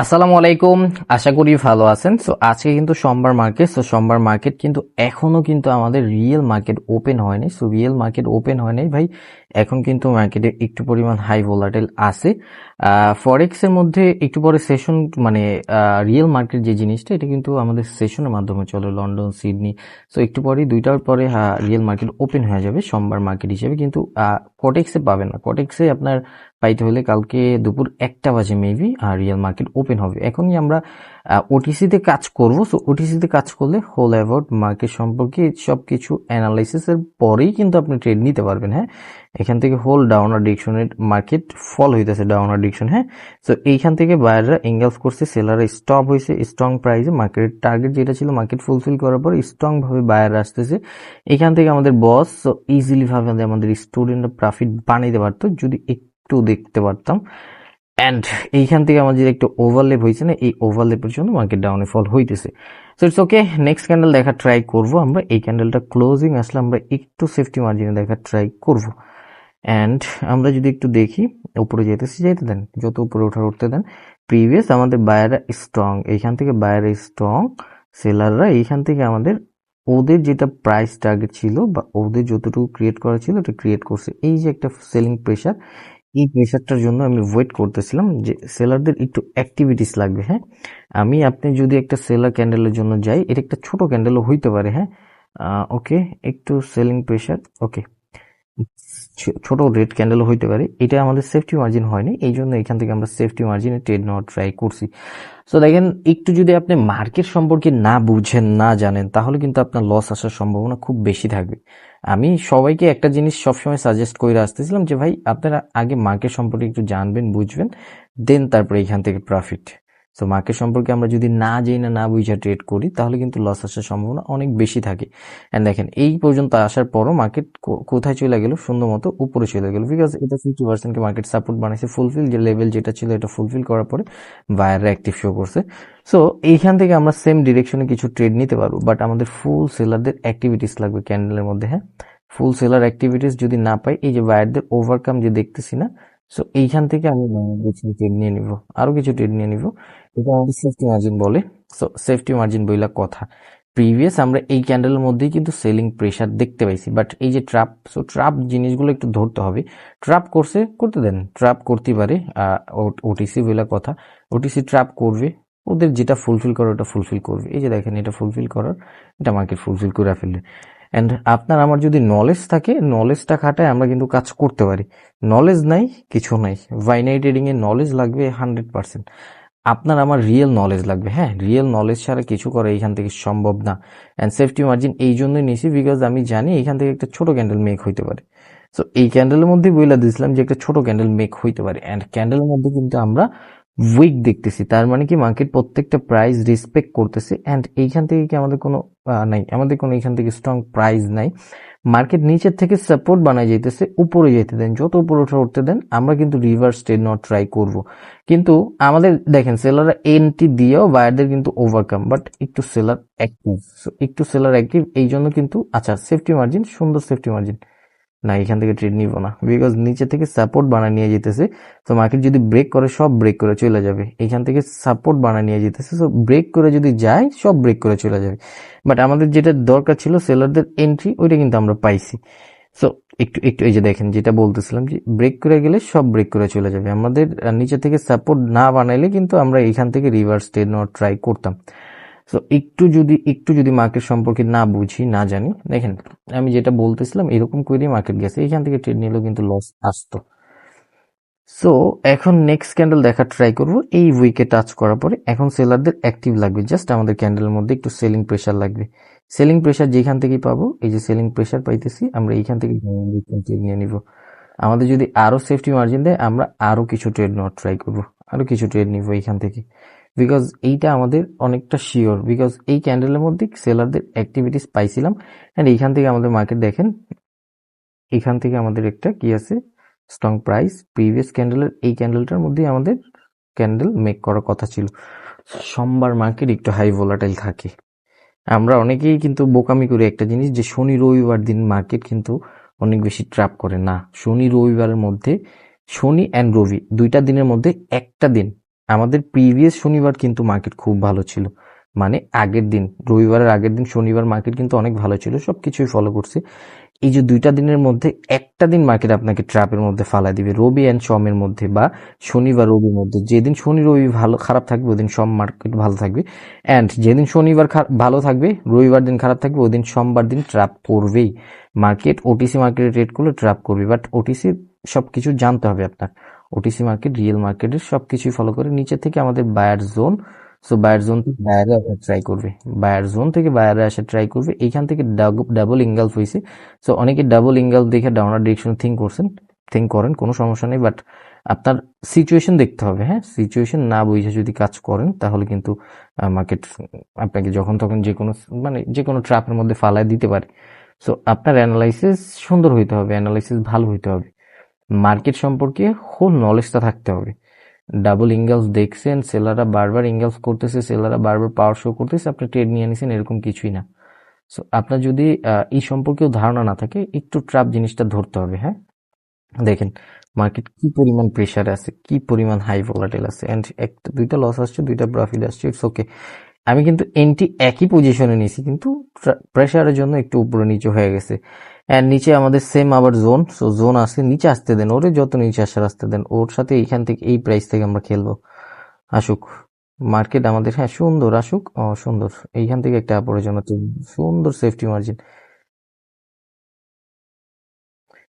আসসালামু আলাইকুম। আশা করি ভালো আছেন। সো আজকে কিন্তু সোমবার মার্কেট সো সোমবার মার্কেট কিন্তু এখনও কিন্তু আমাদের রিয়েল মার্কেট ওপেন হয়নি। সো রিয়েল মার্কেট ওপেন হয়নি। ভাই এখন কিন্তু মার্কেটে একটু পরিমাণ হাই ভোলাটেল আছে। ফরেক্সের মধ্যে একটু পরে সেশন মানে রিয়েল মার্কেট যে জিনিসটা, এটা কিন্তু আমাদের সেশনের মাধ্যমে চলে। লন্ডন সিডনি সো একটু পরে দুইটার পরে রিয়েল মার্কেট ওপেন হয়ে যাবে সোমবার মার্কেট হিসেবে। কিন্তু কটেক্সে পাবেন না। কটেক্সে আপনার পাইতে হলে কালকে দুপুর একটা বাজে মেবি আর রিয়েল মার্কেট ওপেন হবে। এখনই আমরা ওটিসিতে কাজ করব। সো ওটিসিতে কাজ করলে হোল অ্যাবাউট মার্কেট সম্পর্কে সব কিছু অ্যানালাইসিসের পরেই কিন্তু আপনি ট্রেড নিতে পারবেন হ্যাঁ? এখান থেকে হোল ডাউনার ডিকশনের মার্কেট ফল হইতেছে ডাউনার ডিকশন হ্যাঁ? সো এইখান থেকে বায়াররা এঙ্গেলস করছে সেলাররা স্টপ হয়েছে স্ট্রং প্রাইসে মার্কেটের টার্গেট যেটা ছিল মার্কেট ফুলফিল করার পর স্ট্রং ভাবে বায়ার আসতেছে। এখান থেকে আমাদের বস সো ইজিলি ভাবে আমাদের স্টুডেন্টরা প্রফিট বানাইতে পারতো, যদি একটু দেখতে পারতাম। অ্যান্ড এইখান থেকে আমাদের একটা ওভারলেপ হয়েছে না, এই ওভারলেপের জন্য মার্কেট ডাউনে ফল হইতেছে। So it's okay next candle দেখা ট্রাই করব আমরা। এই ক্যান্ডেলটা ক্লোজিং আসলে আমরা একটু সেফটি মার্জিনে দেখা ট্রাই করব। অ্যান্ড আমরা যদি একটু দেখি, উপরে যেতেছি যেতে দেন, যত উপরে ওঠার উঠতে দেন প্রিভিয়াস আমাদের বায়াররা স্ট্রং এইখান থেকে বায়াররা স্ট্রং সেলাররা এইখান থেকে আমাদের ওদের যেটা প্রাইস টার্গেট ছিল বা ওদের যতটুকু ক্রিয়েট করা ছিল, ওটা ক্রিয়েট করছে। এই যে একটা সেলিং প্রেশার এই প্রেশারটার জন্য আমি ওয়েট করতেছিলাম যে সেলারদের একটু অ্যাক্টিভিটিস লাগবে হ্যাঁ? আমি, আপনি যদি একটা সেলার ক্যান্ডেলের জন্য যাই এটা একটা ছোট ক্যান্ডেলও হইতে পারে হ্যাঁ? ওকে একটু সেলিং প্রেশার ওকে ছোট রেড ক্যান্ডেলও হইতে পারে। এটা আমাদের সেফটি মার্জিন হয়নি, এই জন্য এখান থেকে আমরা সেফটি মার্জিনে ট্রেড নেওয়ার ট্রাই করছি। সো দেখেন, একটু যদি আপনি মার্কেট সম্পর্কে না বুঝেন, না জানেন, তাহলে কিন্তু আপনার লস আসার সম্ভাবনা খুব বেশি থাকবে। আমি সবাইকে একটা জিনিস সবসময় সাজেস্ট করে আসতেছিলাম যে, ভাই, আপনারা আগে মার্কেট সম্পর্কে একটু জানবেন, বুঝবেন দেন তারপরে এখান থেকে প্রফিট সো মার্কেট সম্পর্কে আমরা যদি না যাই না না বুঝা ট্রেড করি, তাহলে কিন্তু লস আসার সম্ভাবনা অনেক বেশি থাকে। অ্যান্ড দেখেন, এই পর্যন্ত আসার পরও মার্কেট কোথায় চলে গেল? সুন্দর মতো উপরে চলে গেল। বিকজ এটা ফিফটি পার্সেন্টকে মার্কেট সাপোর্ট বানাইছে ফুলফিল যে লেভেল যেটা ছিল, এটা ফুলফিল করার পরে বায়াররা অ্যাক্টিভ শো করছে। সো এইখান থেকে আমরা সেম ডিরেকশনে কিছু ট্রেড নিতে পারব। বাট আমাদের ফুল সেলারদের অ্যাক্টিভিটিস লাগবে ক্যান্ডেলের মধ্যে হ্যাঁ? ফুল সেলার অ্যাক্টিভিটিস যদি না পাই, এই যে বায়ারদের ওভারকাম যে দেখতেছি না সো এইখান থেকে আমি কিছু ট্রেড নিয়ে নিব। আরও কিছু ট্রেড নিয়ে নিব। এটা আমাদের সেফটি মার্জিন বলে। সো সেফটি মার্জিন বইলা কথা। প্রিভিয়াস আমরা এই ক্যান্ডেলের মধ্যেই কিন্তু সেলিং প্রেশার দেখতে পাইছি। বাট এই যে ট্রাপ সো ট্রাপ জিনিসগুলো একটু ধরতে হবে। ট্রাপ করছে, করতে দেন। ট্রাপ করতে পারে ওটিসি বইলা কথা। ওটিসি ট্রাপ করবে। ওদের যেটা ফুলফিল করে, ওটা ফুলফিল করবে। এই যে দেখেন, এটা ফুলফিল করার, এটা মার্কেট ফুলফিল করে ফেললে অ্যান্ড আপনার আমার যদি নলেজ থাকে নলেজটা খাটায় আমরা কিন্তু কাজ করতে পারি। নলেজ নাই, কিছু নাই। ভাইনাই ট্রেডিং এর নলেজ লাগবে হান্ড্রেড পার্সেন্ট আপনার আমার রিয়েল নলেজ লাগবে হ্যাঁ? রিয়েল নলেজ ছাড়া কিছু করা এইখান থেকে সম্ভব না। অ্যান্ড সেফটি মার্জিন এই জন্যই নিয়েছি বিকজ আমি জানি এখান থেকে একটা ছোট ক্যান্ডেল মেক হইতে পারে। সো এই ক্যান্ডেলের মধ্যে বইলা দিয়েছিলাম যে একটা ছোট ক্যান্ডেল মেক হইতে পারে। অ্যান্ড ক্যান্ডেলের মধ্যে কিন্তু আমরা উইক দেখতেছি। তার মানে কি মার্কেট প্রত্যেকটা প্রাইস রেসপেক্ট করতেছে। অ্যান্ড এইখান থেকে কি আমাদের কোনো নাই। আমাদের কোনো এখান থেকে স্ট্রং প্রাইস নাই। মার্কেট নিচের থেকে সাপোর্ট বানায় যেতেছে উপরে যেতে দেন। যত উপরে ওঠা উঠতে দেন, আমরা কিন্তু রিভার্স ট্রেড নট ট্রাই করব। কিন্তু আমাদের দেখেন সেলাররা এনটি দিয়েও বায়ারদের কিন্তু ওভারকাম বাট একটু সেলার অ্যাক্টিভ একটু সেলার অ্যাক্টিভ এই জন্য কিন্তু আচ্ছা সেফটি মার্জিন সুন্দর সেফটি মার্জিন না, এখান থেকে ট্রেড নিব না। বিকজ নিচে থেকে সাপোর্ট বানায় নিয়ে যেতেছে, তো মার্কেট যদি ব্রেক করে, সব ব্রেক করে চলে যাবে। এখান থেকে সাপোর্ট বানায় নিয়ে যেতেছে তো ব্রেক করে যদি যায়, সব ব্রেক করে চলে যাবে। বাট আমাদের যেটা দরকার ছিল সেলারদের এন্ট্রি ওইটা কিন্তু আমরা পাইছি। সো একটু একটু এই যে দেখেন, যেটা বলতেছিলাম যে ব্রেক করে গেলে সব ব্রেক করে চলে যাবে। আমাদের নিচে থেকে সাপোর্ট না বানাইলে কিন্তু আমরা এখান থেকে রিভার্স ট্রেড নেওয়ার ট্রাই করতাম। সো একটু যদি একটু যদি মার্কেট সম্পর্কে না বুঝি, না জানি, দেখেন, আমি যেটা বলতেছিলাম, এরকম করে মার্কেট গেছে। এখান থেকে ট্রেড নিলেও কিন্তু লস আসতো। সো এখন নেক্সট ক্যান্ডেল দেখার ট্রাই করব। এই উইকে টাচ করার পরে এখন সেলারদের অ্যাক্টিভ লাগবে। জাস্ট আমাদের ক্যান্ডেলের মধ্যে একটু সেলিং প্রেশার লাগবে। সেলিং প্রেশার যেখান থেকেই পাবো, এই যে সেলিং প্রেশার পাইতেছি, আমরা এইখান থেকে নিয়ে নিব। আমাদের যদি আরও সেফটি মার্জিন দেয়, আমরা আরও কিছু ট্রেড নেওয়ার ট্রাই করব। আরও কিছু ট্রেড নিব এইখান থেকে। বিকজ এইটা আমাদের অনেকটা শিওর বিকজ এই ক্যান্ডেলের মধ্যে সেলারদের অ্যাক্টিভিটিস পাইছিলাম। অ্যান্ড এইখান থেকে আমাদের মার্কেট দেখেন এখান থেকে আমাদের একটা কি আছে? স্ট্রং প্রাইস প্রিভিয়াস ক্যান্ডেলের এই ক্যান্ডেলটার মধ্যে আমাদের ক্যান্ডেল মেক করার কথা ছিল। সোমবার মার্কেট একটু হাই ভোলাটাইল থাকে। আমরা অনেকেই কিন্তু বোকামি করি একটা জিনিস যে শনি রবিবার দিন মার্কেট কিন্তু অনেক বেশি ট্র্যাপ করে। না, শনি রবিবারের মধ্যে, শনি অ্যান্ড রবি, দুইটা দিনের মধ্যে একটা দিন আমাদের প্রিভিয়াস শনিবার কিন্তু মার্কেট খুব ভালো ছিল। মানে আগের দিন, রবিবারের আগের দিন শনিবার মার্কেট কিন্তু অনেক ভালো ছিল সব কিছুই ফলো করছে। এই যে দুইটা দিনের মধ্যে একটা দিন মার্কেট আপনাকে ট্র্যাপের মধ্যে ফালা দিবে, রবি অ্যান্ড সমের মধ্যে বা শনিবার, রবির মধ্যে। যেদিন শনি, রবি ভালো, খারাপ থাকবে, ওদিন সম মার্কেট ভালো থাকবে। অ্যান্ড যেদিন শনিবার ভালো থাকবে, রবিবার দিন খারাপ থাকবে, ওদিন সোমবার দিন ট্র্যাপ করবেই। মার্কেট ওটিসি মার্কেটে ট্রেড করলে ট্র্যাপ করবে বাট ওটিসি সব কিছু জানতে হবে আপনার। ওটিসি মার্কেট রিয়েল মার্কেটের সব কিছুই ফলো করে। নিচে থেকে আমাদের buyer zone so buyer zone থেকে বায়ারে আসা ট্রাই করবে। বায়ার জোন থেকে বায়ারে আসা ট্রাই করবে। এইখান থেকে ডাবল ইঙ্গালফ হয়েছে সো অনেকে ডাবল ইঙ্গাল দেখে ডাউনার ডিরেকশনে থিঙ্ক করছেন থিঙ্ক করেন, কোনো সমস্যা নেই বাট আপনার সিচুয়েশন দেখতে হবে হ্যাঁ? সিচুয়েশন না বুঝে যদি কাজ করেন, তাহলে কিন্তু মার্কেট আপনাকে যখন তখন যে কোনো মানে যে কোনো ট্র্যাপের মধ্যে ফালায় দিতে পারে। সো আপনার অ্যানালাইসিস সুন্দর হইতে হবে অ্যানালাইসিস ভালো হইতে হবে। মার্কেট সম্পর্কে হোল নলেজটা থাকতে হবে। ডাবল ইঙ্গেলস দেখছেন সেলাররা বারবার ইঙ্গেলস করতেছে সেলাররা বারবার পাওয়ার শো করতেছে, আপনি ট্রেড নিয়ে নিছেন, এরকম কিছুই না। সো আপনার যদি এই সম্পর্কেও ধারণা না থাকে, একটু ট্রাপ জিনিসটা ধরতে হবে হ্যাঁ? দেখেন মার্কেট কি পরিমাণ প্রেসারে আছে, কি পরিমাণ হাই ভোলাটেল আছে অ্যান্ড একটা, দুইটা লস আসছে, দুইটা প্রফিট আসছে ইটস ওকে আমি কিন্তু এনটি একই পজিশনে নিয়েছি, কিন্তু প্রেশারের জন্য একটু উপরে নিচে হয়ে গেছে। এন্ড নিচে আমাদের সেম আবার জোন সো জোন আছে, নিচে আসতে দেন, ওরে যত নিচে আসার আসতে দেন, ওর সাথে এইখান থেকে এই প্রাইস থেকে আমরা খেলব। আসুক মার্কেট আমাদের হ্যাঁ সুন্দর আসুক, ও সুন্দর, এইখান থেকে একটা আপরের জন্য সুন্দর সেফটি মার্জিন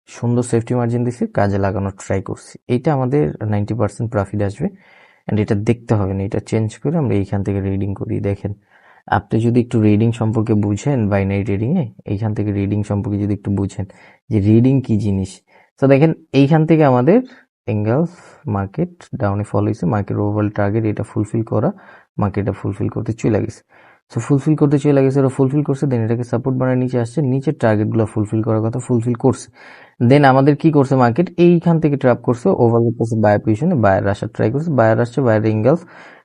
সুন্দর সেফটি মার্জিন দিছি, কাজে লাগানোর ট্রাই করছি। এইটা আমাদের নাইনটি পার্সেন্ট প্রফিট আসবে অ্যান্ড এটা দেখতে হবে না, এটা চেঞ্জ করে আমরা এইখান থেকে রিডিং করি, দেখেন। আপনি যদি একটু রিডিং সম্পর্কে বুঝেন বাইনারি ট্রেডিং এ, এইখান থেকে রিডিং সম্পর্কে যদি একটু বুঝেন, যে রিডিং কি জিনিস? তো দেখেন, এইখান থেকে আমাদের এঙ্গেলস মার্কেট ডাউনে ফল হয়েছে মার্কেট ওভারঅল টার্গেট এটা ফুলফিল করা মার্কেটটা ফুলফিল করতে চলে গেছে। সো ফুলফিল করতে চলে গেছে, ওরা ফুলফিল করছে দেন এটাকে সাপোর্ট বানায় নিচে আসছে, নিচের টার্গেটগুলো ফুলফিল করার কথা ফুলফিল করছে। দেন আমাদের কি করছে মার্কেট এইখান থেকে ট্র্যাপ করছে ওভার করছে বায়ার পজিশনে বায়ার আসার ট্রাই করছে বায়ার আসছে বায়ার ইঙ্গেলস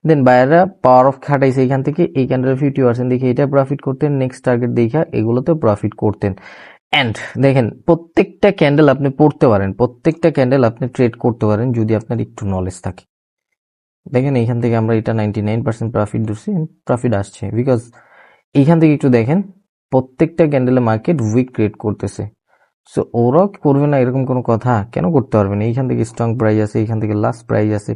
দেন বায়াররা পাওয়ার অফ খাটাইছে এইখান থেকে, এই ক্যান্ডেল ফিফটি পার্সেন্ট দেখে এটা প্রফিট করতেন নেক্সট টার্গেট দেখা এগুলোতে প্রফিট করতেন। অ্যান্ড দেখেন, প্রত্যেকটা ক্যান্ডেল আপনি পড়তে পারেন, প্রত্যেকটা ক্যান্ডেল আপনি ট্রেড করতে পারেন যদি আপনার একটু নলেজ থাকে। দেখেন, এইখান থেকে আমরা এটা নাইনটি নাইন পার্সেন্ট প্রফিট ধরছি প্রফিট আসছে। বিকজ এইখান থেকে একটু দেখেন, প্রত্যেকটা ক্যান্ডেলে মার্কেট উইক ক্রিয়েট করতেছে। সো ওরাও করবে না এরকম কোনো কথা? কেন করতে পারবে না? এইখান থেকে স্ট্রং প্রাইজ আছে, এইখান থেকে লাস্ট প্রাইজ আছে।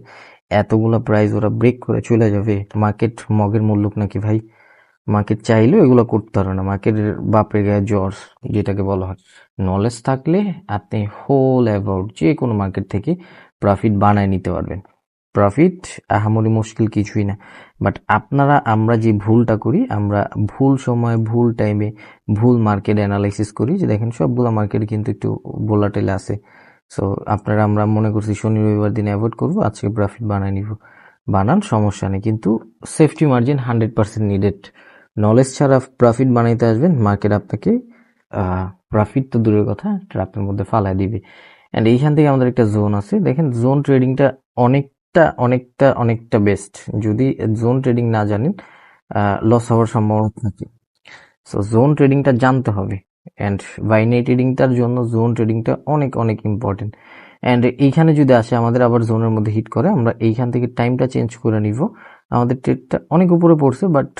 এতগুলো প্রাইজ ওরা ব্রেক করে চলে যাবে। মার্কেট মগের মূল্যক নাকি ভাই? মার্কেট চাইলেও এগুলো করতে পারবে না। মার্কেটের বাপের গায়ে জ্বর, যেটাকে বলা হয়। নলেজ থাকলে আপনি হোল অ্যাবাউট যে কোনো মার্কেট থেকে প্রফিট বানায় নিতে পারবেন। প্রফিট আহামরি মুশকিল কিছুই না। বাট আপনারা, আমরা যে ভুলটা করি, আমরা ভুল সময়, ভুল টাইমে ভুল মার্কেট অ্যানালাইসিস করি যে দেখেন সবগুলো মার্কেট কিন্তু একটু ভোলাটেল আছে। সো আপনারা, আমরা মনে করছি শনি, রবিবার দিন অ্যাভয়েড করব, আজকে প্রফিট বানায় নিব। বানান, সমস্যা নেই। কিন্তু safety margin hundred percent needed knowledge ছাড়া প্রফিট বানাইতে আসবেন মার্কেট আপনাকে প্রফিট তো দূরের কথা ট্রাপের মধ্যে ফালায় দিবে। অ্যান্ড এইখান থেকে আমাদের একটা জোন আছে। দেখেন জোন ট্রেডিংটা অনেকটা অনেকটা অনেকটা বেস্ট যদি জোন ট্রেডিং না জানেন লস হওয়ার সম্ভাবনা থাকে। সো জোন ট্রেডিংটা জানতে হবে। অ্যান্ড বাইনারি ট্রেডিংটার জন্য জোন ট্রেডিংটা অনেক অনেক ইম্পর্টেন্ট অ্যান্ড এইখানে যদি আসে, আমাদের আবার জোনের মধ্যে হিট করে, আমরা এইখান থেকে টাইমটা চেঞ্জ করে নিব। আমাদের ট্রেডটা অনেক উপরে পড়ছে বাট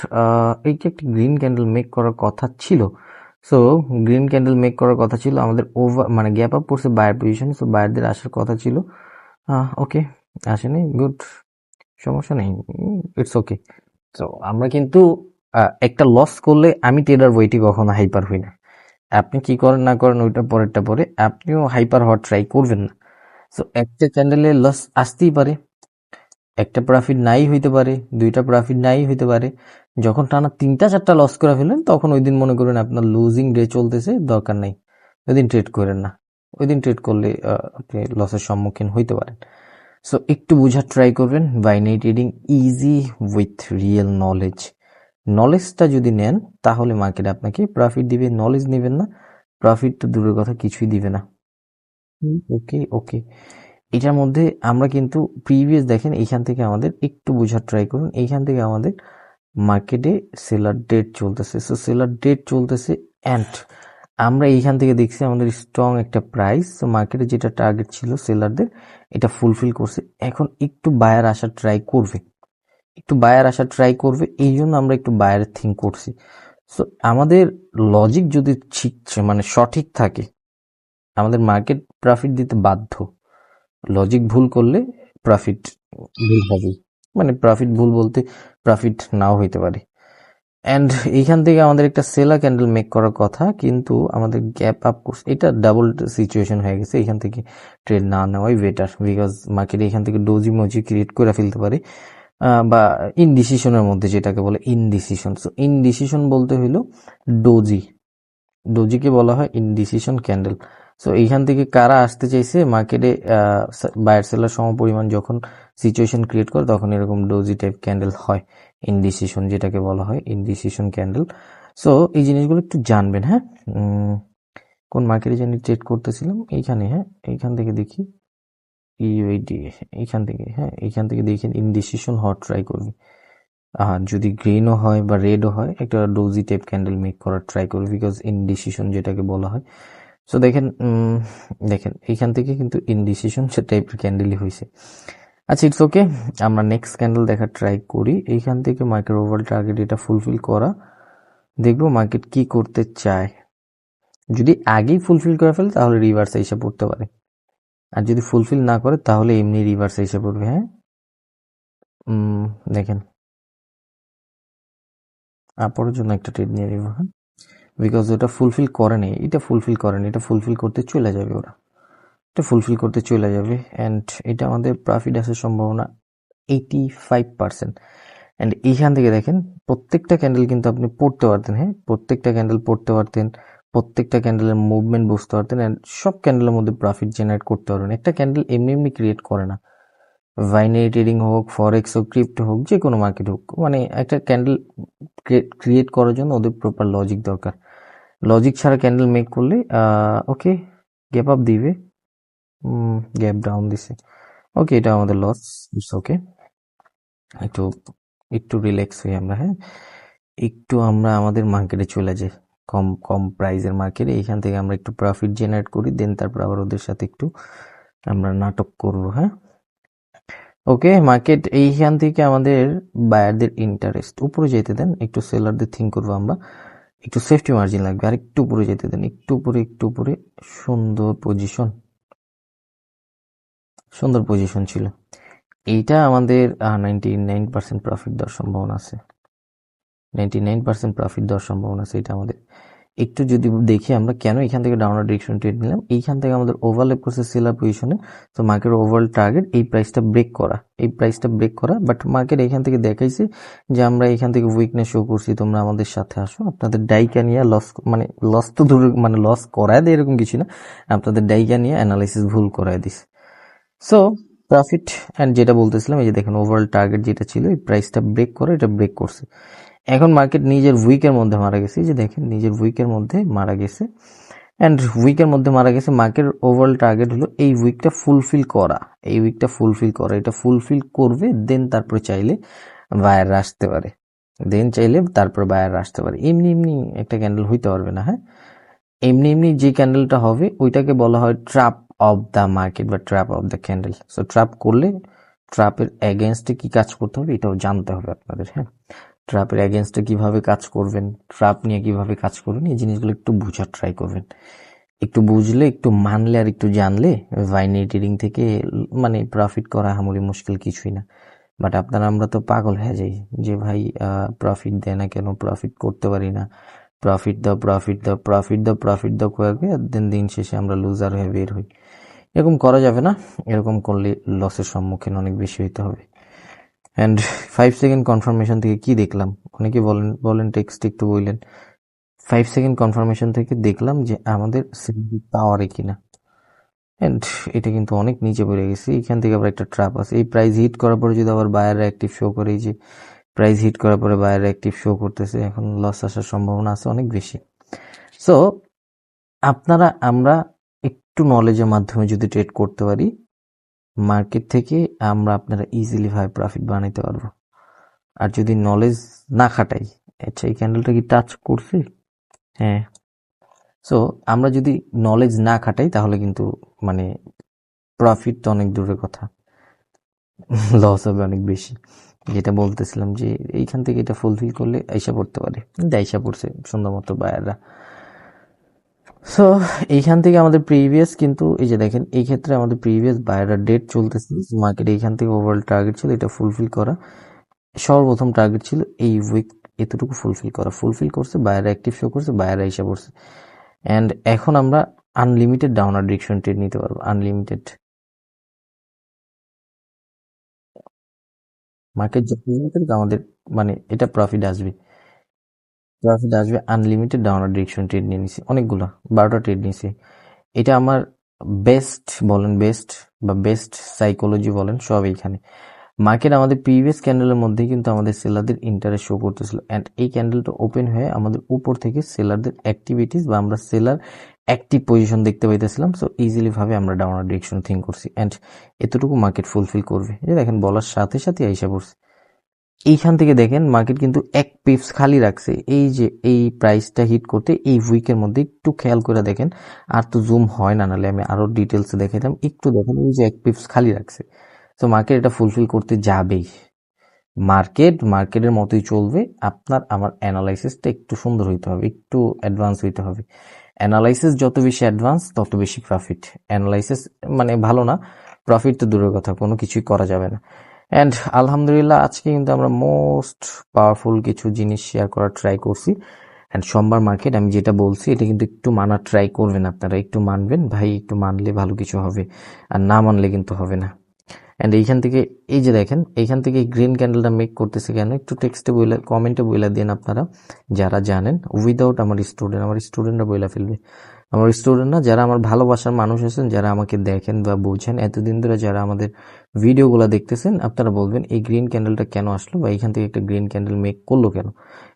এইটা একটি গ্রিন ক্যান্ডেল মেক করার কথা ছিল। সো গ্রিন ক্যান্ডেল মেক করার কথা ছিল, আমাদের ওভার মানে গ্যাপ আপ পড়ছে বায়ার পজিশন সো বায়ারদের আসার কথা ছিল। ওকে আসেনি গুড সমস্যা নেই ইটস ওকে তো আমরা কিন্তু একটা লস করলে আমি ট্রেডার বইটি কখনো হাইপার হই না। আপনি কি করেন না করেন, ওইটা পরেরটা পরে, আপনিও হাইপার হওয়ার ট্রাই করবেন না। সো একটা চ্যানেলে লস আসতেই পারে। একটা প্রফিট নাই হইতে পারে, দুইটা প্রফিট নাই হইতে পারে। যখন টানা তিনটা, চারটা লস করে ফেলেন তখন ওই দিন মনে করেন আপনার লুজিং ডে চলতেছে, দরকার নাই। ওই দিন ট্রেড করেন না। ওই দিন ট্রেড করলে আপনি লসের সম্মুখীন হইতে পারেন। সো একটু বোঝার ট্রাই করবেন binary trading easy with real knowledge নলেজটা যদি নেন তাহলে মার্কেট আপনাকে প্রফিট দিবে। নলেজ নেবেন না প্রফিট তো দূরের কথা কিছুই দিবে না। ওকে ওকে এটার মধ্যে আমরা কিন্তু প্রিভিয়াস দেখেন এইখান থেকে আমাদের একটু বোঝার ট্রাই করুন। এইখান থেকে আমাদের মার্কেটে সেলার ডেট চলতেছে। সো সেলার ডেট চলতেছে অ্যান্ড আমরা এইখান থেকে দেখছি আমাদের স্ট্রং একটা প্রাইস তো মার্কেটে যেটা টার্গেট ছিল সেলারদের এটা ফুলফিল করছে। এখন একটু বায়ার আসার ট্রাই করবে। একটু বায়ার আসার ট্রাই করবে, এই জন্য আমরা একটু বায়ার থিঙ্ক করছি। সো আমাদের লজিক যদি ঠিক মানে সঠিক থাকে, আমাদের মার্কেট প্রফিট দিতে বাধ্য। লজিক ভুল করলে প্রফিট ভুল হবে। মানে প্রফিট ভুল বলতে প্রফিট নাও হইতে পারে। অ্যান্ড এইখান থেকে আমাদের একটা সেলা ক্যান্ডেল মেক করার কথা, কিন্তু আমাদের গ্যাপ আপ করছে। এটা ডাবল সিচুয়েশন হয়ে গেছে, এখান থেকে ট্রেড না নেওয়াই বেটার বিকজ মার্কেট এখান থেকে ডোজি মজি ক্রিয়েট করে ফেলতে পারে। বা ইনডিসিশনের মধ্যে যেটাকে বলে ইনডিসিশন সো ইনডিসিশন বলতে হইল ডোজি ডোজিকে বলা হয় ইনডিসিশন ক্যান্ডেল সো এইখান থেকে কারা আসতে চাইছে? মার্কেটে বায়ার সেলার সম পরিমাণ যখন সিচুয়েশন ক্রিয়েট করে, তখন এরকম ডোজি টাইপ ক্যান্ডেল হয়। ইনডিসিশন যেটাকে বলা হয় ইনডিসিশন ক্যান্ডেল সো এই জিনিসগুলো একটু জানবেন হ্যাঁ? কোন মার্কেটে জানি ট্রেড করতেছিলাম, এইখানে হ্যাঁ? এইখান থেকে দেখি। ইউএডি এইখান থেকে হ্যাঁ? এইখান থেকে দেখেন ইনডিসিশন হওয়ার ট্রাই করবি। আর যদি গ্রিনও হয় বা রেডও হয়, একটা ডোজি টাইপ ক্যান্ডেল মেক করার ট্রাই করবি বিকজ ইনডিসিশন যেটাকে বলা হয়। সো দেখেন দেখেন এইখান থেকে কিন্তু ইনডিসিশন সে টাইপের ক্যান্ডেলই হয়েছে আচ্ছা ইটস ওকে আমরা নেক্সট ক্যান্ডেল দেখার ট্রাই করি। এইখান থেকে মার্কেট ওভার টার্গেট এটা ফুলফিল করা। দেখব মার্কেট কি করতে চায়। যদি আগেই ফুলফিল করে ফেলে, তাহলে রিভার্স এসে পড়তে পারে। আর যদি ফুলফিল না করে, তাহলে এমনি রিভার্স এসে পড়বে হ্যাঁ? দেখেন। আপরের জন্য একটা ট্রেড নিয়ে নিব হ্যাঁ? বিকজ ওটা ফুলফিল করে নেই। এটা ফুলফিল করেনি এটা ফুলফিল করতে চলে যাবে ওরা। এটা ফুলফিল করতে চলে যাবে। অ্যান্ড এটা আমাদের প্রফিট আসার সম্ভাবনা এইটি ফাইভ পার্সেন্ট অ্যান্ড এইখান থেকে দেখেন, প্রত্যেকটা ক্যান্ডেল কিন্তু আপনি পড়তে পারতেন হ্যাঁ? প্রত্যেকটা ক্যান্ডেল পড়তে পারতেন, প্রত্যেকটা ক্যান্ডেলের মুভমেন্ট বুঝতে পারতেন অ্যান্ড সব ক্যান্ডেলের মধ্যে প্রফিট জেনারেট করতে পারবেন। একটা ক্যান্ডেল এমনি এমনি ক্রিয়েট করে না। বাইনারি ট্রেডিং হোক ফরেক্স হোক ক্রিপ্টো হোক যে কোনো মার্কেট হোক। মানে একটা ক্যান্ডেল ক্রিয়েট করার জন্য ওদের প্রপার লজিক দরকার। লজিক ছাড়া ক্যান্ডেল মেক করলে ওকে গ্যাপ আপ দিবে। গ্যাপ ডাউন দিছে। ওকে এটা আমাদের লস ইটস ওকে একটু একটু রিল্যাক্স হই আমরা হ্যাঁ? একটু আমরা আমাদের মার্কেটে চলে যাই, কম কম প্রাইজের মার্কেটে এইখান থেকে আমরা একটু প্রফিট জেনারেট করি দেন তারপর আবার ওদের সাথে একটু আমরা নাটক করব হ্যাঁ? ওকে মার্কেট এইখান থেকে আমাদের বায়ারদের ইন্টারেস্ট উপরে যেতে দেন, একটু সেলারদের থিঙ্ক করব আমরা। একটু সেফটি মার্জিন লাগবে, আর একটু উপরে যেতে দেন, একটু উপরে একটু উপরে, সুন্দর পজিশন সুন্দর পজিশন ছিল। এইটা আমাদের নাইনটি নাইন পার্সেন্ট প্রফিট দেওয়ার সম্ভাবনা আছে। নাইনটি নাইন পার্সেন্ট প্রফিট দেওয়ার সম্ভাবনা আছে এটা আমাদের। একটু যদি দেখি আমরা কেন এখান থেকে ডাউনার ডিরেকশন ট্রেড নিলাম, এইখান থেকে আমাদের ওভারলেপ করছে সেলার পজিশনে তো মার্কেট ওভারঅল টার্গেট এই প্রাইসটা ব্রেক করা, এই প্রাইসটা ব্রেক করা বাট মার্কেট এখান থেকে দেখাইছে যে আমরা এখান থেকে উইকনেস শো করছি, তোমরা আমাদের সাথে আসো, আপনাদের ডাইকা নিয়ে লস মানে লস তো দূর মানে লস করায় দেয় এরকম কিছু না, আপনাদের ডাইকা নিয়ে অ্যানালাইসিস ভুল করায় দিস সো প্রফিট অ্যান্ড যেটা বলতেছিলাম, এই যে দেখেন ওভারঅল টার্গেট যেটা ছিল, এই প্রাইসটা ব্রেক করে, এটা ব্রেক করছে। এখন মার্কেট নিজের উইকের মধ্যে মারা গেছে। যে দেখেন, নিজের উইকের মধ্যে মারা গেছে। অ্যান্ড উইকের মধ্যে মারা গেছে মার্কেট ওভারঅল টার্গেট হলো এই উইকটা ফুলফিল করা। এই উইকটা ফুলফিল করা। এটা ফুলফিল করবে দেন তারপরে চাইলে বায়ার আসতে পারে। দেন চাইলে তারপর বায়ার আসতে পারে। এমনি এমনি একটা ক্যান্ডেল হইতে পারবে না হ্যাঁ? এমনি এমনি যে ক্যান্ডেলটা হবে, ওইটাকে বলা হয় ট্রাপ অফ দ্য মার্কেট বা trap of the candle so trap করলে ট্র্যাপের এগেনস্টে কি কাজ করতে হবে, এটাও জানতে হবে আপনাদের হ্যাঁ? ট্র্যাপের এগেনস্টে কীভাবে কাজ করবেন ট্র্যাপ নিয়ে কীভাবে কাজ করবেন, এই জিনিসগুলো একটু বোঝার ট্রাই করবেন। একটু বুঝলে, একটু মানলে আর একটু জানলে বাইনারি ট্রেডিং থেকে মানে প্রফিট করা হামুরি মুশকিল কিছুই না। বাট আপনারা, আমরা তো পাগল হয়ে যাই যে ভাই প্রফিট দেয় না কেন প্রফিট করতে পারি না। প্রফিট দাও প্রফিট দাও প্রফিট দাও প্রফিট দাও করে দিন দিন শেষে আমরা লুজার হয়ে বের হই। এরকম করা যাবে না, এরকম করলে লসের সম্মুখীন অনেক বেশি হইতে হবে। অ্যান্ড ফাইভ সেকেন্ড কনফার্মেশন থেকে কি দেখলাম? অনেকে বলেন বলেন টেক্সট একটু বললেন। ফাইভ সেকেন্ড কনফার্মেশন থেকে দেখলাম যে আমাদের পাওয়ারে কিনা। অ্যান্ড এটা কিন্তু অনেক নিচে পড়ে গেছে। এখান থেকে আবার একটা ট্র্যাপ আছে। এই প্রাইস হিট করার পরে যদি আবার বায়ার অ্যাক্টিভ শো করে, এই যে প্রাইস হিট করার পরে বায়ার অ্যাক্টিভ শো করতেছে, এখন লস আসার সম্ভাবনা আছে অনেক বেশি। সো আপনারা, আমরা একটু নলেজের মাধ্যমে যদি ট্রেড করতে পারি মার্কেট থেকে আমরা আপনারা ইজিলি ভাবে প্রফিট বানাইতে পারব। আর যদি নলেজ না খাটাই আচ্ছা এই ক্যান্ডেলটা কি টাচ করছে? হ্যাঁ। সো আমরা যদি নলেজ না খাটাই, তাহলে কিন্তু মানে প্রফিট তো অনেক দূরের কথা। লস হবে অনেক বেশি। যেটা বলতেছিলাম যে, এইখান থেকে এটা ফুলফিল করলে আইসা পড়তে পারে। কিন্তু পড়ছে, সুন্দর মতো বায়াররা সো এইখান থেকে আমাদের প্রিভিয়াস কিন্তু, এই যে দেখেন, এই ক্ষেত্রে আমাদের প্রিভিয়াস বায়াররা ডেট চলতেছে। মার্কেট এইখান থেকে ওভারঅল টার্গেট ছিল, এটা ফুলফিল করা। সর্বপ্রথম টার্গেট ছিল এই উইক এতটুকু ফুলফিল করা। ফুলফিল করছে বায়াররা অ্যাক্টিভ শো করছে বায়াররা এসে পড়ছে অ্যান্ড এখন আমরা আনলিমিটেড ডাউনার ডিরেকশন ট্রেড নিতে পারব আনলিমিটেড মার্কেট যত আমাদের মানে এটা প্রফিট আসবে। প্রফিট আসবে আনলিমিটেড ডাউনার ডিরেকশন ট্রেড নিয়ে নিছি, অনেকগুলো, বারোটা ট্রেড নিছি। এটা আমার বেস্ট বলেন বেস্ট বা বেস্ট সাইকোলজি বলেন, সব এইখানে। মার্কেট আমাদের প্রিভিয়াস ক্যান্ডেলের মধ্যে কিন্তু আমাদের সেলারদের ইন্টারেস্ট শো করতেছিল। অ্যান্ড এই ক্যান্ডেলটা ওপেন হয়ে আমাদের উপর থেকে সেলারদের অ্যাক্টিভিটিস বা আমরা সেলার অ্যাক্টিভ পজিশন দেখতে পাইতেছিলাম সো ইজিলি ভাবে আমরা ডাউনার ডিরেকশন থিঙ্ক করছি। অ্যান্ড এতটুকু মার্কেট ফুলফিল করবে। এই দেখেন, বলার সাথে সাথে আইসা পড়ছে। এইখান থেকে দেখেন মার্কেট কিন্তু এক পিপস খালি রাখছে। এই যে, এই প্রাইসটা হিট করতে এই উইকের মধ্যে একটু খেয়াল করে দেখেন। আর তো জুম হয় না নাহলে আমি আরও ডিটেলসে দেখাইতাম। একটু দেখেন এই যে এক পিপস খালি রাখছে। তো মার্কেট এটা ফুলফিল করতে যাবেই। মার্কেট মার্কেটের মতোই চলবে। আপনার, আমার অ্যানালাইসিসটা একটু সুন্দর হইতে হবে, একটু অ্যাডভান্স হইতে হবে। অ্যানালাইসিস যত বেশি অ্যাডভান্স তত বেশি প্রফিট অ্যানালাইসিস মানে ভালো না প্রফিট তো দূরের কথা, কোনো কিছুই করা যাবে না। অ্যান্ড আলহামদুলিল্লাহ, আজকে কিন্তু আমরা মোস্ট পাওয়ারফুল কিছু জিনিস শেয়ার করার ট্রাই করছি। অ্যান্ড সোমবার মার্কেট আমি যেটা বলছি, এটা কিন্তু একটু মানার ট্রাই করবেন আপনারা। একটু মানবেন, ভাই, একটু মানলে ভালো কিছু হবে। আর না মানলে কিন্তু হবে না। অ্যান্ড এইখান থেকে, এই যে দেখেন, এইখান থেকে গ্রিন ক্যান্ডেলটা মেক করতেছে কেন? একটু টেক্সটে বইলা কমেন্টে বইলা দেন আপনারা, যারা জানেন। উইদাউট আমার স্টুডেন্ট আমার স্টুডেন্টরা বইলা ফেলবে। আমার স্টুডেন্ট না যারা আমার ভালোবাসার মানুষ আছেন, যারা আমাকে দেখেন বা বোঝেন, এতদিন ধরে যারা আমাদের ভিডিওগুলো দেখতেছেন, আপনারা বলবেন, এই গ্রিন ক্যান্ডেলটা কেন আসলো বা এইখান থেকে একটা গ্রিন ক্যান্ডেল মেক করল কেন?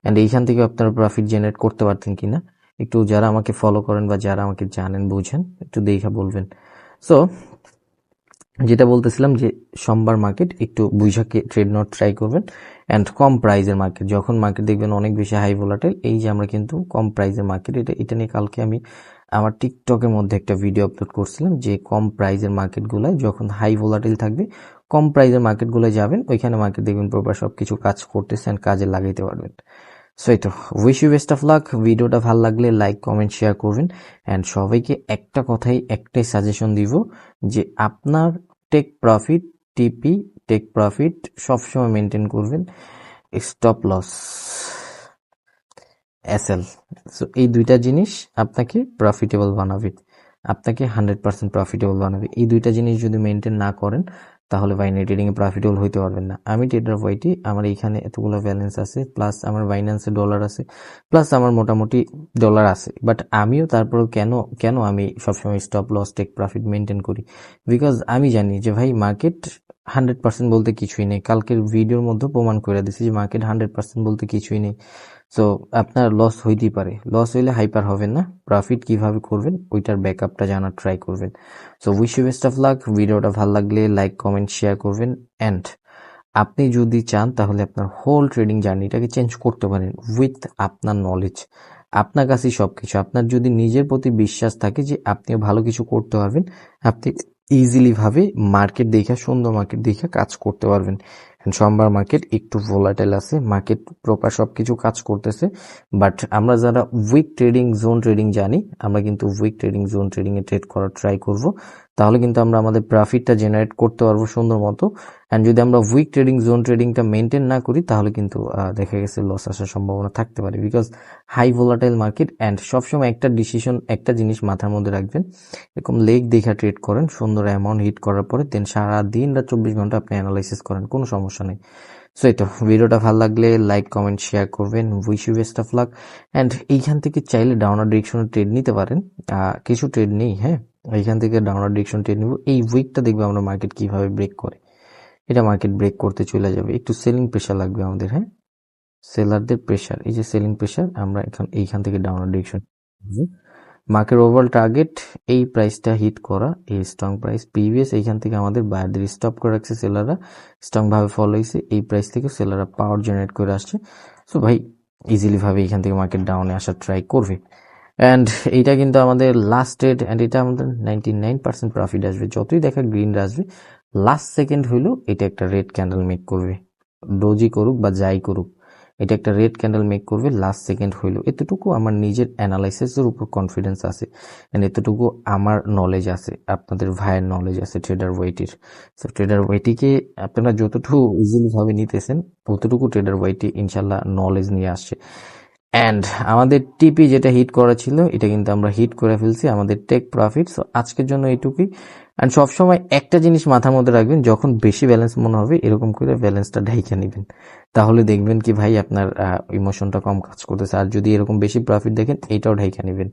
অ্যান্ড এইখান থেকে আপনারা প্রফিট জেনারেট করতে পারতেন কিনা, একটু যারা আমাকে ফলো করেন বা যারা আমাকে জানেন, বুঝেন, একটু দেখা বলবেন। সো যেটা বলতেছিলাম যে সোমবার মার্কেট একটু বুঝাকে ট্রেড নট ট্রাই করবেন অ্যান্ড কম প্রাইজের মার্কেট যখন মার্কেট দেখবেন অনেক বেশি হাই ভোলাটাইল এই যে আমরা কিন্তু কম প্রাইজের মার্কেট এটা এটা নিয়ে কালকে আমি আমার টিকটকের মধ্যে একটা ভিডিও আপলোড করছিলাম যে কম প্রাইজের মার্কেটগুলোয় যখন হাই ভোলাটিল থাকবে, কম প্রাইজের মার্কেটগুলোয় যাবেন, ওইখানে মার্কেট দেখবেন প্রপার সব কিছু কাজ করতেছে অ্যান্ড কাজে লাগাইতে পারবেন। সো এই তো wish you best of luck ভিডিওটা ভালো লাগলে লাইক কমেন্ট শেয়ার করবেন। অ্যান্ড সবাইকে একটা কথাই, একটাই সাজেশন দিব যে আপনার take profit TP take profit সবসময় মেনটেন করবেন। স্টপ লস এসএল সো এই দুইটা জিনিস আপনাকে প্রফিটেবল বানাবে। আপনাকে হান্ড্রেড পার্সেন্ট প্রফিটেবল বানাবে। এই দুইটা জিনিস যদি মেনটেন না করেন, তাহলে বাইনারি ট্রেডিং এ প্রফিটেবল হইতে পারবেন না। আমি ট্রেডার ওয়াইটি আমার এইখানে এতগুলো ব্যালেন্স আছে প্লাস আমার বাইন্যান্সে ডলার আছে প্লাস আমার মোটামুটি ডলার আছে। বাট আমিও তারপরেও কেন কেন আমি সবসময় stop loss take profit maintain করি? বিকজ আমি জানি যে ভাই মার্কেট হান্ড্রেড পার্সেন্ট বলতে কিছুই নেই। কালকের ভিডিওর মধ্যে প্রমাণ করে দিচ্ছি যে মার্কেট হান্ড্রেড পার্সেন্ট বলতে কিছুই নেই। সো আপনার লস হইতেই পারে। লস হইলে হাইপার হবেন না। প্রফিট কীভাবে করবেন, ওইটার ব্যাকআপটা জানার ট্রাই করবেন। So wish you best of luck ভিডিওটা ভালো লাগলে লাইক কমেন্ট শেয়ার করবেন। অ্যান্ড আপনি যদি চান, তাহলে আপনার হোল ট্রেডিং জার্নিটাকে চেঞ্জ করতে পারেন উইথ আপনার নলেজ আপনার কাছেই সব কিছু আপনার যদি নিজের প্রতি বিশ্বাস থাকে যে আপনিও ভালো কিছু করতে পারবেন, আপনি ইজিলিভাবে মার্কেট দেখে সুন্দর মার্কেট দেখে কাজ করতে পারবেন। সোমবার মার্কেট একটু ভোলাটাইল আছে। মার্কেট প্রপার সব কিছু কাজ করতেছে। বাট আমরা যারা উইক ট্রেডিং জোন ট্রেডিং জানি, আমরা কিন্তু উইক ট্রেডিং জোন ট্রেডিং এ ট্রেড করার ট্রাই করব। তাহলে কিন্তু আমরা আমাদের প্রফিটটা জেনারেট করতে পারব সুন্দর মতো। অ্যান্ড যদি আমরা উইক ট্রেডিং জোন ট্রেডিংটা মেনটেন না করি, তাহলে কিন্তু দেখা গেছে লস আসার সম্ভাবনা থাকতে পারে। Because high volatile market and সবসময় একটা ডিসিশন একটা জিনিস মাথার মধ্যে রাখবেন। এরকম লেগ দেখা ট্রেড করেন, সুন্দর অ্যামাউন্ট হিট করার পরে দেন সারা দিন রাত চব্বিশ ঘণ্টা আপনি অ্যানালাইসিস করেন, কোনো সমস্যা নেই। সো এই তো, ভিডিওটা ভালো লাগলে লাইক কমেন্ট শেয়ার করবেন। Wish you best of luck and এইখান থেকে চাইলে ডাউনার ডিরেকশনে ট্রেড নিতে পারেন। কিছু ট্রেড নেই হ্যাঁ? এইখান থেকে ডাউনার ডিরেকশন ট্রেড নিব। এই উইকটা দেখবে আমরা মার্কেট কীভাবে ব্রেক করে। এটা মার্কেট ব্রেক করতে চলে যাবে। একটু সেলিং প্রেশার লাগবে আমাদের হ্যাঁ? সেলারদের প্রেশার এই যে সেলিং প্রেশার আমরা এখন এইখান থেকে ডাউনার ডিরেকশন মার্কেট ওভারঅল টার্গেট এই প্রাইসটা হিট করা, এই স্ট্রং প্রাইস প্রিভিয়াস এইখান থেকে আমাদের বায়ারদের স্টপ করে রাখছে সেলাররা স্ট্রং ভাবে ফলো হয়েছে, এই প্রাইস থেকে সেলাররা পাওয়ার জেনারেট করে আসছে। সো ভাই ইজিলি ভাবে এখান থেকে মার্কেট ডাউনে আসার ট্রাই করবে। অ্যান্ড এইটা কিন্তু আমাদের লাস্ট ডেট অ্যান্ড এটা আমাদের নাইনটি নাইন পার্সেন্ট প্রফিট আসবে। যতই দেখা গ্রিন আসবে লাস্ট সেকেন্ড হইলেও এটা একটা রেড ক্যান্ডেল মেক করবে। ডোজি করুক বা যাই করুক এটা একটা রেড ক্যান্ডেল মেক করবে লাস্ট সেকেন্ড হইলেও এতটুকু আমার নিজের অ্যানালাইসিসের উপর কনফিডেন্স আছে। অ্যান্ড এতটুকু আমার নলেজ আছে, আপনাদের ভাইয়ের নলেজ আছে ট্রেডার ওয়াইটির সো ট্রেডার ওয়াইটিকে আপনারা যতটুকু ইজিলিভাবে নিতেছেন, ততটুকু ট্রেডার ওয়াইটি ইনশাল্লাহ নলেজ নিয়ে আসছে। অ্যান্ড আমাদের টিপি যেটা হিট করা ছিল, এটা কিন্তু আমরা হিট করে ফেলছি, আমাদের টেক প্রফিট সো আজকের জন্য এইটুকুই। অ্যান্ড সবসময় একটা জিনিস মাথার মধ্যে রাখবেন, যখন বেশি ব্যালেন্স মনে হবে, এরকম করে ব্যালেন্সটা ঢাইকা নেবেন। তাহলে দেখবেন কি ভাই, আপনার ইমোশনটা কম কাজ করতেছে। আর যদি এরকম বেশি প্রফিট দেখেন, এইটাও ঢাইকা নেবেন।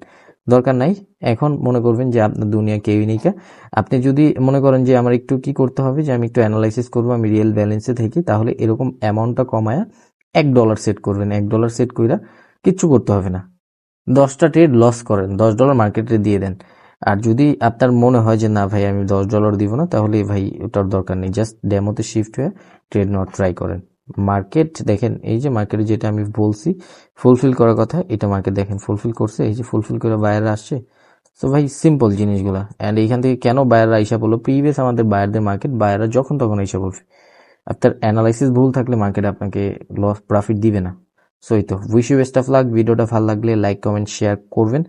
দরকার নাই। এখন মনে করবেন যে আপনার দুনিয়া কেউই নেই কা। আপনি যদি মনে করেন যে আমার একটু কি করতে হবে, যে আমি একটু অ্যানালাইসিস করব, আমি রিয়েল ব্যালেন্সে থাকি, তাহলে এরকম অ্যামাউন্টটা কমায়া এক ডলার সেট করবেন। এক ডলার সেট কইরা কিচ্ছু করতে হবে না। দশটা ট্রেড লস করেন। দশ ডলার মার্কেটে দিয়ে দেন। আর যদি আপনার মনে হয় যে, না ভাই, আমি দশ ডলার দিব না তাহলে ভাই ওটার দরকার নেই। জাস্ট ডেমোতে শিফট হয়ে ট্রেড নেওয়ার ট্রাই করেন। মার্কেট দেখেন, এই যে মার্কেটে যেটা আমি বলছি ফুলফিল করার কথা, এটা মার্কেট দেখেন ফুলফিল করছে, এই যে ফুলফিল করে বাইরে আসছে। তো ভাই সিম্পল জিনিসগুলো। অ্যান্ড এইখান থেকে কেন বায়াররা আইসা বলল প্রিভিয়াস আমাদের বায়ারদের মার্কেট বায়াররা যখন তখন আইসা বলবে আপনার অ্যানালাইসিস ভুল থাকলে মার্কেট আপনাকে লস প্রফিট দিবে না। সো এই তো wish you best of luck ভিডিওটা ভালো লাগলে লাইক কমেন্ট শেয়ার করবেন।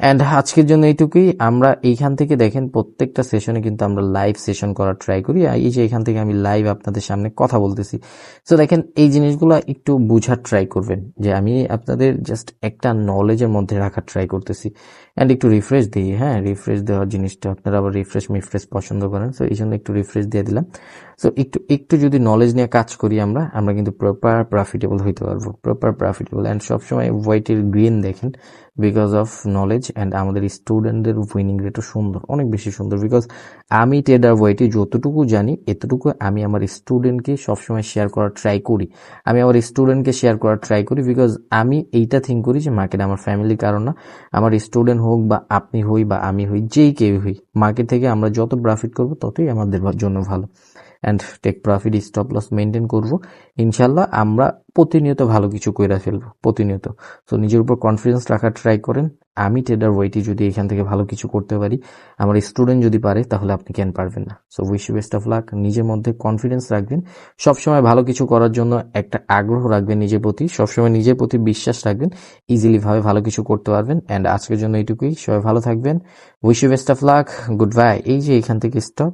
অ্যান্ড আজকের জন্য এইটুকুই। আমরা এইখান থেকে দেখেন, প্রত্যেকটা সেশনে কিন্তু আমরা লাইভ সেশন করার ট্রাই করি। আর এই যে এখান থেকে আমি লাইভ আপনাদের সামনে কথা বলতেছি। সো দেখেন, এই জিনিসগুলো একটু বুঝার ট্রাই করবেন। যে আমি আপনাদের জাস্ট একটা নলেজের মধ্যে রাখার ট্রাই করতেছি। অ্যান্ড একটু রিফ্রেশ দিই হ্যাঁ রিফ্রেশ দেওয়ার জিনিসটা আপনারা আবার রিফ্রেশ মিফ্রেশ পছন্দ করেন। সো এই জন্য একটু রিফ্রেশ দিয়ে দিলাম। সো একটু একটু যদি নলেজ নিয়ে কাজ করি আমরা আমরা কিন্তু প্রপার প্রফিটেবল হইতে পারব। প্রপার প্রফিটেবল অ্যান্ড সবসময় হোয়াইটের গ্রিন দেখেন বিকজ অফ নলেজ অ্যান্ড আমাদের স্টুডেন্টদের উইনিং রেটও সুন্দর, অনেক বেশি সুন্দর। বিকজ আমি ট্রেডার ওয়াইটি যতটুকু জানি, এতটুকু আমি আমার স্টুডেন্টকে সবসময় শেয়ার করার ট্রাই করি। আমি আমার স্টুডেন্টকে শেয়ার করার ট্রাই করি বিকজ আমি এইটা থিঙ্ক করি যে, মার্কেট আমার ফ্যামিলির কারণ না। আমার স্টুডেন্ট হোক বা আপনি হই বা আমি হই, যেই কেউ হই মার্কেট থেকে আমরা যত প্রফিট করব ততই আমাদের জন্য ভালো। And take profit stop loss maintain করব। ইনশাল্লাহ আমরা প্রতিনিয়ত ভালো কিছু কইরা ফেলব, প্রতিনিয়ত। সো নিজের উপর কনফিডেন্স রাখার ট্রাই করেন। আমি ট্রেডার ওয়াইটি যদি এখান থেকে ভালো কিছু করতে পারি, আমার স্টুডেন্ট যদি পারে, তাহলে আপনি কেন পারবেন না? So wish you best of luck নিজের মধ্যে কনফিডেন্স রাখবেন। সবসময় ভালো কিছু করার জন্য একটা আগ্রহ রাখবেন নিজের প্রতি। সবসময় নিজের প্রতি বিশ্বাস রাখবেন। ইজিলি ভাবে ভালো কিছু করতে পারবেন। অ্যান্ড আজকের জন্য এইটুকুই। সবাই ভালো থাকবেন। Wish you best of luck good bye এই যে এখান থেকে স্টপ